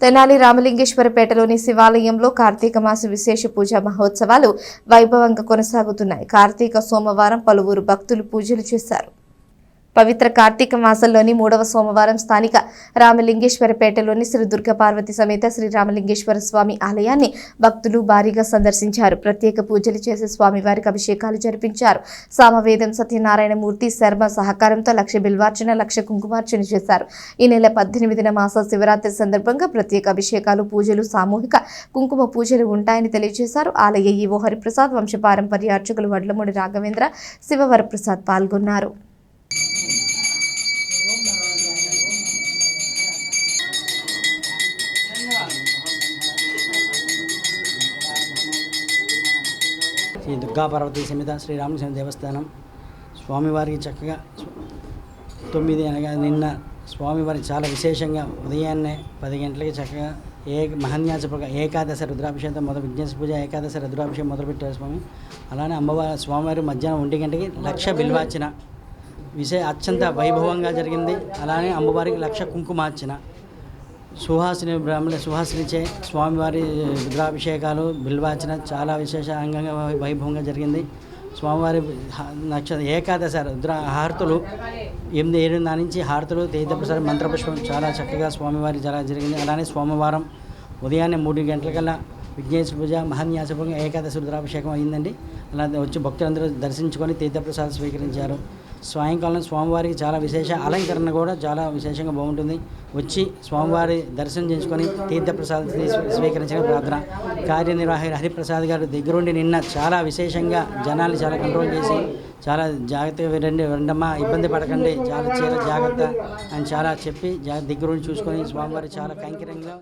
తెనాలి రామలింగేశ్వరపేటలోని శివాలయంలో కార్తీక మాస విశేష పూజా మహోత్సవాలు వైభవంగా కొనసాగుతున్నాయి. కార్తీక సోమవారం పలువురు భక్తులు పూజలు చేశారు. పవిత్ర కార్తీక మాసంలోని మూడవ సోమవారం స్థానిక రామలింగేశ్వరపేటలోని శ్రీ దుర్గ పార్వతి సమేత శ్రీ రామలింగేశ్వర స్వామి ఆలయాన్ని భక్తులు భారీగా సందర్శించారు. ప్రత్యేక పూజలు చేసి స్వామివారికి అభిషేకాలు జరిపించారు. సామవేదం సత్యనారాయణ మూర్తి శర్మ సహకారంతో లక్ష బిల్వార్చన లక్ష కుంకుమార్చన చేశారు. ఈ నెల పద్దెనిమిదిన మాస శివరాత్రి సందర్భంగా ప్రత్యేక అభిషేకాలు పూజలు సామూహిక కుంకుమ పూజలు ఉంటాయని తెలియజేశారు. ఆలయ ఈవో హరిప్రసాద్ వంశపారంపర్య అర్చకులు వడ్లమూడి రాఘవేంద్ర శివవరప్రసాద్ పాల్గొన్నారు. శ్రీ దుర్గా పార్వతీ సమేత శ్రీరామకృష్ణ దేవస్థానం. స్వామివారికి చక్కగా తొమ్మిది అనగా నిన్న స్వామివారికి చాలా విశేషంగా ఉదయాన్నే పది గంటలకి చక్కగా ఏ మహన్యాస ప్రకారం ఏకాదశ రుద్రాభిషేకం మొదలు విజ్ఞాన పూజ ఏకాదశ రుద్రాభిషేకం మొదలుపెట్టారు స్వామి. అలానే అమ్మవారి స్వామివారి మధ్యాహ్నం ఒంటి గంటకి లక్ష బిల్వార్చన. విశే అత్యంత వైభవంగా జరిగింది. అలానే అమ్మవారికి లక్ష కుంకుమార్చన. సుహాసిని బ్రాహ్మణ సుహాసినిచే స్వామివారి రుద్రాభిషేకాలు బిల్వాచన చాలా విశేష అంగంగా వై- వైభవంగా జరిగింది. స్వామివారి నక్షత్ర ఏకాదశ రుద్ర హారతులు ఎనిమిది ఏడున్నర నుంచి హారతులు తీర్థప్రసాదం మంత్రపుష్పం చాలా చక్కగా స్వామివారి జలా జరిగింది. అలానే సోమవారం ఉదయాన్నే మూడు గంటలకల్లా విఘ్నేశ్వర పూజ మహాన్యాసపూర్వక ఏకాదశి రుద్రాభిషేకం అయిందండి. అలా వచ్చి భక్తులందరూ దర్శించుకొని తీర్థప్రసాదం స్వీకరించారు. సాయంకాలం స్వామివారికి చాలా విశేష అలంకరణ కూడా చాలా విశేషంగా బాగుంటుంది. వచ్చి స్వామివారి దర్శనం చేసుకొని తీర్థప్రసాదం స్వీకరించిన ప్రార్థన. కార్యనిర్వాహకుడు హరిప్రసాద్ గారు దగ్గరుండి నిన్న చాలా విశేషంగా జనాలు చాలా కంట్రోల్ చేసి చాలా జాగ్రత్తగా వినండి రెండమ్మా ఇబ్బంది పడకండి చాలా చాలా జాగ్రత్త అని చాలా చెప్పి జా దగ్గరుండి చూసుకొని స్వామివారి చాలా కైంకర్యంగా